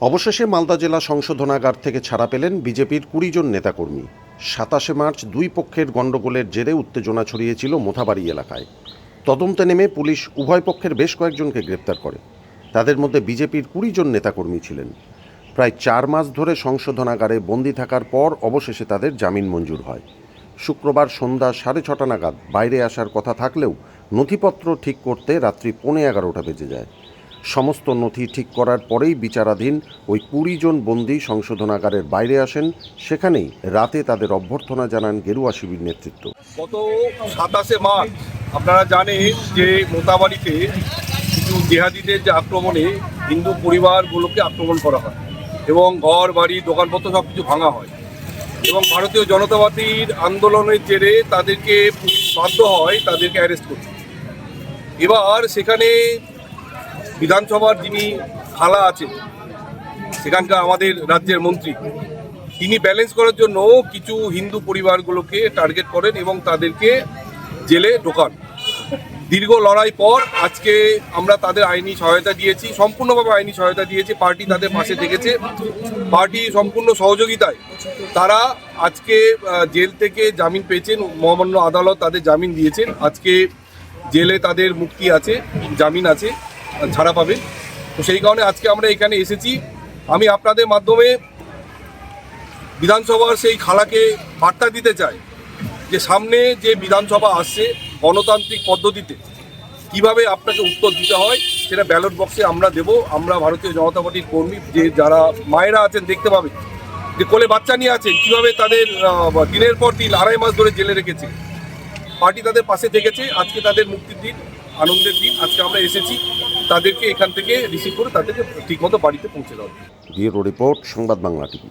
অবশেষে মালদা জেলা সংশোধনাগার থেকে ছাড়া পেলেন বিজেপির কুড়ি জন নেতাকর্মী। সাতাশে মার্চ দুই পক্ষের গণ্ডগোলের জেরে উত্তেজনা ছড়িয়েছিল মোথাবাড়ি এলাকায়। তদন্তে নেমে পুলিশ উভয় পক্ষের বেশ কয়েকজনকে গ্রেপ্তার করে। তাদের মধ্যে বিজেপির কুড়ি জন নেতাকর্মী ছিলেন। প্রায় চার মাস ধরে সংশোধনাগারে বন্দি থাকার পর অবশেষে তাদের জামিন মঞ্জুর হয়। শুক্রবার সন্ধ্যা সাড়ে ছটা নাগাদ বাইরে আসার কথা থাকলেও নথিপত্র ঠিক করতে রাত্রি পৌনে এগারোটা বেজে যায়। সমস্ত নথি ঠিক করার পরেই বিচারাধীন ওই কুড়ি জন বন্দি সংশোধনাগারের বাইরে আসেন। সেখানেই রাতে তাদের অভ্যর্থনা জানান গেরুয়া শিবির নেতৃত্ব। গত সাতাশে মার্চ আপনারা জানেন যে মোতাবাড়িতে কিছু জেহাদিদের যে আক্রমণে হিন্দু পরিবারগুলোকে আক্রমণ করা হয় এবং ঘর, বাড়ি, দোকানপত্র সব কিছু ভাঙা হয়। এবং ভারতীয় জনতা পার্টির আন্দোলনের জেরে তাদেরকে বাধ্য হয় তাদেরকে অ্যারেস্ট করতে। এবার সেখানে বিধানসভার যিনি খালা আছেন, সেখানকার আমাদের রাজ্যের মন্ত্রী, তিনি ব্যালেন্স করার জন্য কিছু হিন্দু পরিবারগুলোকে টার্গেট করেন এবং তাদেরকে জেলে ঢোকান। দীর্ঘ লড়াই পর আজকে আমরা তাদের আইনি সহায়তা দিয়েছি, সম্পূর্ণভাবে আইনি সহায়তা দিয়েছি, পার্টি তাদের পাশে থেকেছে। পার্টি সম্পূর্ণ সহযোগিতায় তারা আজকে জেল থেকে জামিন পেয়েছেন, মহামান্য আদালত তাদের জামিন দিয়েছেন। আজকে জেলে তাদের মুক্তি আছে, জামিন আছে। ছাড়া পাবে। তো সেই কারণে আজকে আমরা এখানে এসেছি। আমি আপনাদের মাধ্যমে বিধানসভার সেই খালাকে বার্তা দিতে চাই যে সামনে যে বিধানসভা আসছে গণতান্ত্রিক পদ্ধতিতে, কীভাবে আপনাকে উত্তর দিতে হয় সেটা ব্যালট বক্সে আমরা দেব। আমরা ভারতীয় জনতা পার্টির কর্মী, যে যারা মায়েরা আছেন, দেখতে পাবে যে কোলে বাচ্চা নিয়ে আছেন, কীভাবে তাদের দিনের পর দিন আড়াই মাস ধরে জেলে রেখেছে। পার্টি তাদের পাশে থেকেছে। আজকে তাদের মুক্তির দিন। আনন্দের দিন। আজকে আমরা এসেছি তাদেরকে এখান থেকে রিসিভ করে তাদেরকে ঠিকমতো বাড়িতে পৌঁছে দেওয়া bureau report, Sangbad Bangla TV.